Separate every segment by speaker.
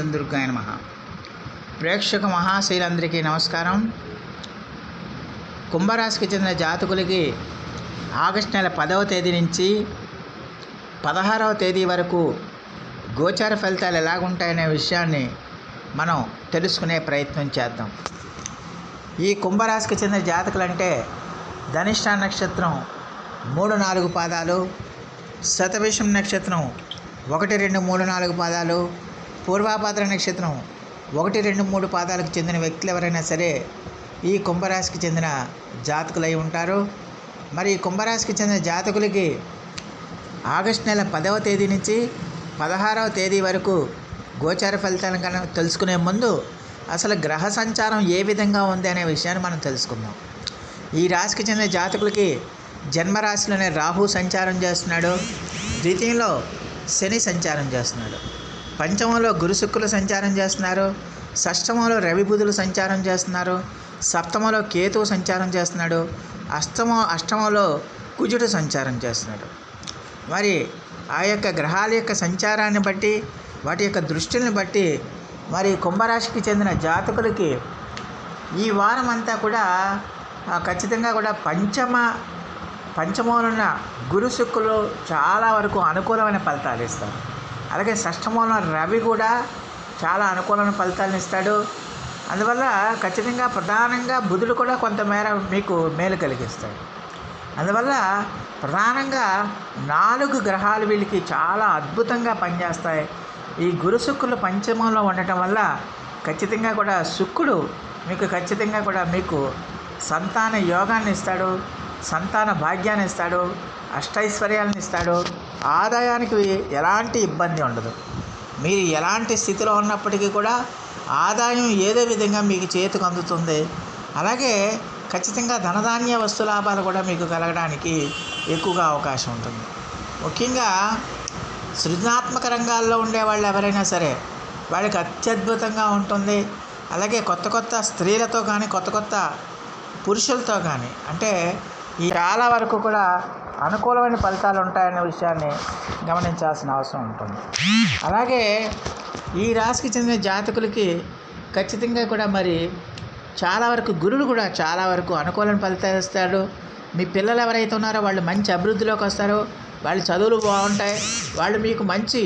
Speaker 1: దుర్గాయ నమ. ప్రేక్షక మహాశైలందరికీ నమస్కారం. కుంభరాశికి చెందిన జాతకులకి ఆగస్టు నెల పదవ తేదీ నుంచి పదహారవ తేదీ వరకు గోచార ఫలితాలు ఎలాగుంటాయనే విషయాన్ని మనం తెలుసుకునే ప్రయత్నం చేద్దాం. ఈ కుంభరాశికి చెందిన జాతకులు అంటే ధనిష్ట నక్షత్రం మూడు నాలుగు పాదాలు శతభిషం నక్షత్రం ఒకటి రెండు మూడు నాలుగు పాదాలు పూర్వాభాద్ర నక్షత్రం ఒకటి రెండు మూడు పాదాలకు చెందిన వ్యక్తులు ఎవరైనా సరే ఈ కుంభరాశికి చెందిన జాతకులై ఉంటారు. మరి ఈ కుంభరాశికి చెందిన జాతకులకి ఆగస్టు నెల పదవ తేదీ నుంచి పదహారవ తేదీ వరకు గోచార ఫలితాలను కనుక తెలుసుకునే ముందు అసలు గ్రహ సంచారం ఏ విధంగా ఉంది అనే విషయాన్ని మనం తెలుసుకుందాం. ఈ రాశికి చెందిన జాతకులకి జన్మరాశిలోనే రాహు సంచారం చేస్తున్నాడు. ద్వితీయంలో శని సంచారం చేస్తున్నాడు. పంచమంలో గురుశుక్కులు సంచారం చేస్తున్నారు షష్టమంలో రవి బుధులు సంచారం చేస్తున్నారు సప్తమంలో కేతువు సంచారం చేస్తున్నాడు అష్టమ అష్టమంలో కుజుడు సంచారం చేస్తున్నాడు. మరి ఆ యొక్క గ్రహాల యొక్క సంచారాన్ని బట్టి వాటి యొక్క దృష్టిని బట్టి మరి కుంభరాశికి చెందిన జాతకులకి ఈ వారం అంతా కూడా ఖచ్చితంగా కూడా పంచమ పంచమంలో గురు శుక్రులు చాలా వరకు అనుకూలమైన ఫలితాలు ఇస్తారు. అలాగే షష్టమూలం రవి కూడా చాలా అనుకూలమైన ఫలితాలను ఇస్తాడు. అందువల్ల ఖచ్చితంగా ప్రధానంగా బుధుడు కూడా కొంతమేర మీకు మేలు కలిగిస్తాడు. అందువల్ల ప్రధానంగా నాలుగు గ్రహాలు వీళ్ళకి చాలా అద్భుతంగా పనిచేస్తాయి. ఈ గురు శుక్రులు పంచమంలో ఉండటం వల్ల ఖచ్చితంగా కూడా శుక్రుడు మీకు ఖచ్చితంగా కూడా మీకు సంతాన యోగాన్ని ఇస్తాడు సంతాన భాగ్యాన్ని ఇస్తాడు అష్టైశ్వర్యాలను ఇస్తాడు ఆదాయానికి ఎలాంటి ఇబ్బంది ఉండదు. మీరు ఎలాంటి స్థితిలో ఉన్నప్పటికీ కూడా ఆదాయం ఏదో విధంగా మీకు చేతికి అందుతుంది. అలాగే ఖచ్చితంగా ధనధాన్య వస్తు లాభాలు కూడా మీకు కలగడానికి ఎక్కువగా అవకాశం ఉంటుంది. ముఖ్యంగా సృజనాత్మక రంగాల్లో ఉండే వాళ్ళు ఎవరైనా సరే వాళ్ళకి అత్యద్భుతంగా ఉంటుంది. అలాగే కొత్త కొత్త స్త్రీలతో కానీ కొత్త కొత్త పురుషులతో కానీ అంటే ఈ చాలా వరకు కూడా అనుకూలమైన ఫలితాలు ఉంటాయనే విషయాన్ని గమనించాల్సిన అవసరం ఉంటుంది. అలాగే ఈ రాశికి చెందిన జాతకులకి ఖచ్చితంగా కూడా మరి చాలా వరకు గురుడు కూడా చాలా వరకు అనుకూలమైన ఫలితాలు ఇస్తాడు మీ పిల్లలు ఎవరైతే ఉన్నారో వాళ్ళు మంచి అభివృద్ధిలోకి వస్తారో వాళ్ళ చదువులు బాగుంటాయి వాళ్ళు మీకు మంచి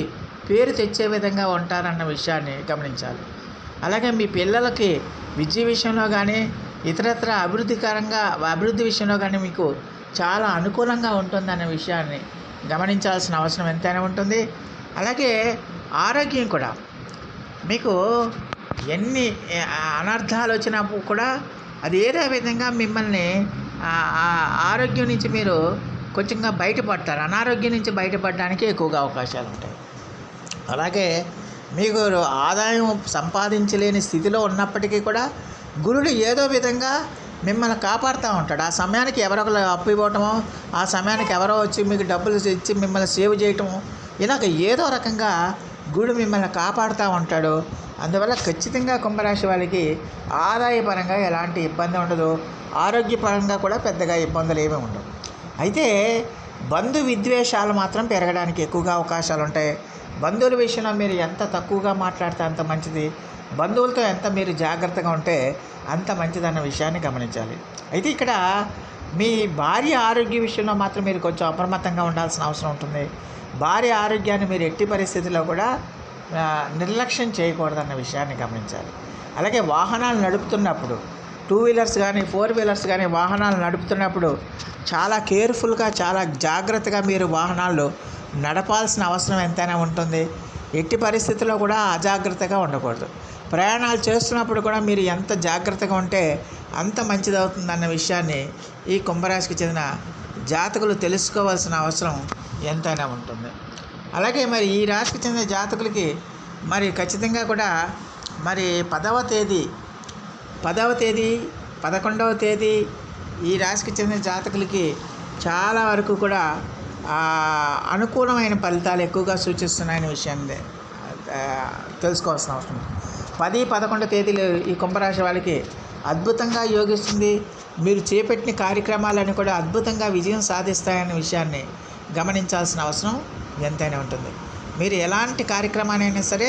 Speaker 1: పేరు తెచ్చే విధంగా ఉంటారన్న విషయాన్ని గమనించాలి. అలాగే మీ పిల్లలకి విద్య విషయంలో కానీ ఇతరత్ర అభివృద్ధికరంగా అభివృద్ధి విషయంలో కానీ మీకు చాలా అనుకూలంగా ఉంటుందన్న విషయాన్ని గమనించాల్సిన అవసరం ఎంతైనా ఉంటుంది. అలాగే ఆరోగ్యం కూడా. మీకు ఎన్ని అనర్థాలు వచ్చినప్పుడు కూడా అది ఏదో విధంగా మిమ్మల్ని ఆరోగ్యం నుంచి మీరు కొంచెంగా బయటపడతారు. అనారోగ్యం నుంచి బయటపడడానికి ఎక్కువగా అవకాశాలు ఉంటాయి. అలాగే మీకు ఆదాయం సంపాదించలేని స్థితిలో ఉన్నప్పటికీ కూడా గురుడు ఏదో విధంగా మిమ్మల్ని కాపాడుతూ ఉంటాడు. ఆ సమయానికి ఎవరొకరు అప్పు ఇవ్వటమో ఆ సమయానికి ఎవరో వచ్చి మీకు డబ్బులు ఇచ్చి మిమ్మల్ని సేవ్ చేయటము ఇలాగ ఏదో రకంగా గుడు మిమ్మల్ని కాపాడుతూ ఉంటాడు. అందువల్ల ఖచ్చితంగా కుంభరాశి వాళ్ళకి ఆదాయపరంగా ఎలాంటి ఇబ్బంది ఉండదు. ఆరోగ్యపరంగా కూడా పెద్దగా ఇబ్బందులు ఏమీ ఉండవు. అయితే బంధు విద్వేషాలు మాత్రం పెరగడానికి ఎక్కువగా అవకాశాలు ఉంటాయి బంధువుల విషయంలో మీరు ఎంత తక్కువగా మాట్లాడితే అంత మంచిది. బంధువులతో ఎంత మీరు జాగ్రత్తగా ఉంటే అంత మంచిదన్న విషయాన్ని గమనించాలి. అయితే ఇక్కడ మీ భార్య ఆరోగ్య విషయంలో మాత్రం మీరు కొంచెం అప్రమత్తంగా ఉండాల్సిన అవసరం ఉంటుంది. భార్య ఆరోగ్యాన్ని మీరు ఎట్టి పరిస్థితుల్లో కూడా నిర్లక్ష్యం చేయకూడదన్న విషయాన్ని గమనించాలి. అలాగే వాహనాలు నడుపుతున్నప్పుడు టూ వీలర్స్ కానీ ఫోర్ వీలర్స్ కానీ వాహనాలు నడుపుతున్నప్పుడు చాలా కేర్ఫుల్గా చాలా జాగ్రత్తగా మీరు వాహనాలు నడపాల్సిన అవసరం ఎంతైనా ఉంటుంది. ఎట్టి పరిస్థితుల్లో కూడా అజాగ్రత్తగా ఉండకూడదు. ప్రయాణాలు చేస్తున్నప్పుడు కూడా మీరు ఎంత జాగ్రత్తగా ఉంటే అంత మంచిదవుతుందన్న విషయాన్ని ఈ కుంభరాశికి చెందిన జాతకులు తెలుసుకోవాల్సిన అవసరం ఎంతైనా ఉంటుంది. అలాగే మరి ఈ రాశికి చెందిన జాతకులకి మరి ఖచ్చితంగా కూడా మరి పదవ తేదీ పదవ తేదీ పదకొండవ తేదీ ఈ రాశికి చెందిన జాతకులకి చాలా వరకు కూడా అనుకూలమైన ఫలితాలు ఎక్కువగా సూచిస్తున్నాయనే విషయాన్ని తెలుసుకోవాల్సిన అవసరం పది పదకొండు తేదీలు ఈ కుంభరాశి వాళ్ళకి అద్భుతంగా యోగిస్తుంది. మీరు చేపట్టిన కార్యక్రమాలన్నీ కూడా అద్భుతంగా విజయం సాధిస్తాయనే విషయాన్ని గమనించాల్సిన అవసరం ఎంతైనా ఉంటుంది. మీరు ఎలాంటి కార్యక్రమాన్నైనా సరే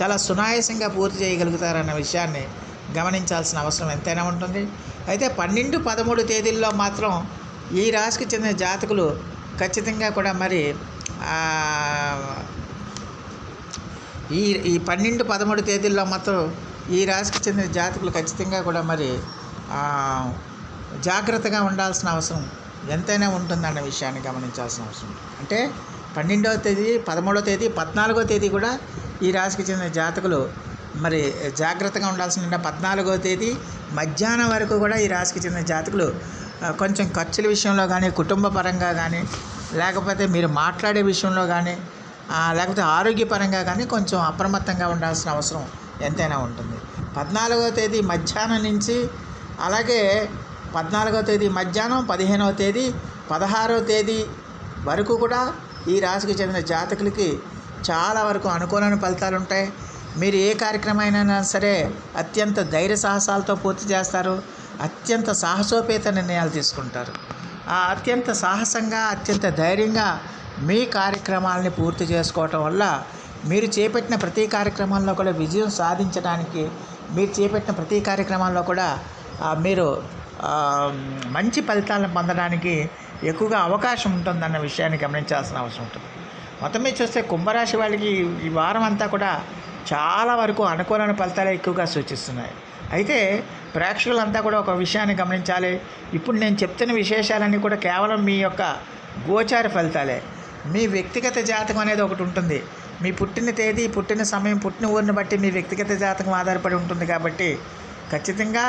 Speaker 1: చాలా సునాయాసంగా పూర్తి చేయగలుగుతారన్న విషయాన్ని గమనించాల్సిన అవసరం ఎంతైనా ఉంటుంది. అయితే పన్నెండు పదమూడు తేదీల్లో మాత్రం ఈ రాశికి చెందిన జాతకులు ఖచ్చితంగా కూడా మరి ఈ ఈ పన్నెండు పదమూడు తేదీల్లో మాత్రం ఈ రాశికి చెందిన జాతకులు ఖచ్చితంగా కూడా మరి జాగ్రత్తగా ఉండాల్సిన అవసరం ఎంతైనా ఉంటుందన్న విషయాన్ని గమనించాల్సిన అవసరం. అంటే పన్నెండవ తేదీ పదమూడవ తేదీ పద్నాలుగో తేదీ కూడా ఈ రాశికి చెందిన జాతకులు మరి జాగ్రత్తగా ఉండాల్సిన అంటే పద్నాలుగో తేదీ మధ్యాహ్నం వరకు కూడా ఈ రాశికి చెందిన జాతకులు కొంచెం ఖర్చుల విషయంలో కానీ కుటుంబ పరంగా కానీ లేకపోతే మీరు మాట్లాడే విషయంలో కానీ లేకపోతే ఆరోగ్యపరంగా కానీ కొంచెం అప్రమత్తంగా ఉండాల్సిన అవసరం ఎంతైనా ఉంటుంది. పద్నాలుగో తేదీ మధ్యాహ్నం నుంచి అలాగే పద్నాలుగో తేదీ మధ్యాహ్నం పదిహేనవ తేదీ పదహారవ తేదీ వరకు కూడా ఈ రాశికి చెందిన జాతకులకి చాలా వరకు అనుకూలమైన ఫలితాలు ఉంటాయి. మీరు ఏ కార్యక్రమైనా సరే అత్యంత ధైర్య సాహసాలతో పూర్తి చేస్తారు. అత్యంత సాహసోపేత నిర్ణయాలు తీసుకుంటారు. ఆ అత్యంత సాహసంగా అత్యంత ధైర్యంగా మీ కార్యక్రమాలని పూర్తి చేసుకోవటం వల్ల మీరు చేపట్టిన ప్రతి కార్యక్రమంలో కూడా విజయం సాధించడానికి మీరు చేపట్టిన ప్రతి కార్యక్రమాల్లో కూడా మీరు మంచి ఫలితాలను పొందడానికి ఎక్కువగా అవకాశం ఉంటుందన్న విషయాన్ని గమనించాల్సిన అవసరం ఉంటుంది. మొత్తం మీద చూస్తే కుంభరాశి వాళ్ళకి ఈ వారం అంతా కూడా చాలా వరకు అనుకూలమైన ఫలితాలే ఎక్కువగా సూచిస్తున్నాయి. అయితే ప్రేక్షకులంతా కూడా ఒక విషయాన్ని గమనించాలి. ఇప్పుడు నేను చెప్తున్న విశేషాలన్నీ కూడా కేవలం మీ యొక్క గోచార ఫలితాలే. మీ వ్యక్తిగత జాతకం అనేది ఒకటి ఉంటుంది. మీ పుట్టిన తేదీ పుట్టిన సమయం పుట్టిన ఊరిని బట్టి మీ వ్యక్తిగత జాతకం ఆధారపడి ఉంటుంది కాబట్టి ఖచ్చితంగా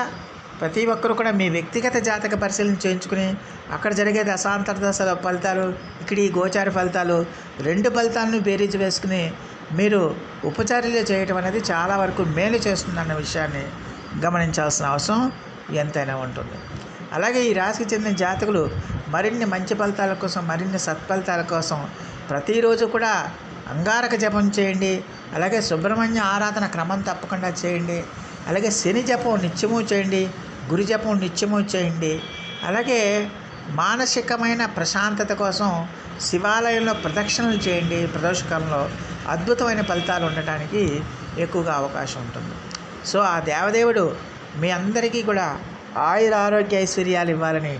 Speaker 1: ప్రతి ఒక్కరు కూడా మీ వ్యక్తిగత జాతక పరిశీలన చేయించుకుని అక్కడ జరిగే దశాంతర దశల ఫలితాలు ఇక్కడ ఈ గోచార ఫలితాలు రెండు ఫలితాలను బేరీజు వేసుకుని మీరు ఉపచార్యలు చేయటం అనేది చాలా వరకు మేలు చేస్తుందన్న విషయాన్ని గమనించాల్సిన అవసరం ఎంతైనా ఉంటుంది. అలాగే ఈ రాశికి చెందిన జాతకులు మరిన్ని మంచి ఫలితాల కోసం మరిన్ని సత్ఫలితాల కోసం ప్రతిరోజు కూడా అంగారక జపం చేయండి. అలాగే సుబ్రహ్మణ్య ఆరాధన క్రమం తప్పకుండా చేయండి. అలాగే శని జపం నిత్యము చేయండి. గురు జపం నిత్యము చేయండి. అలాగే మానసికమైన ప్రశాంతత కోసం శివాలయంలో ప్రదక్షిణలు చేయండి. ప్రదోషకంలో అద్భుతమైన ఫలితాలు ఉండటానికి ఎక్కువగా అవకాశం ఉంటుంది. సో ఆ దేవదేవుడు మీ అందరికీ కూడా ఆయుర ఆరోగ్య ఐశ్వర్యాలు ఇవ్వాలని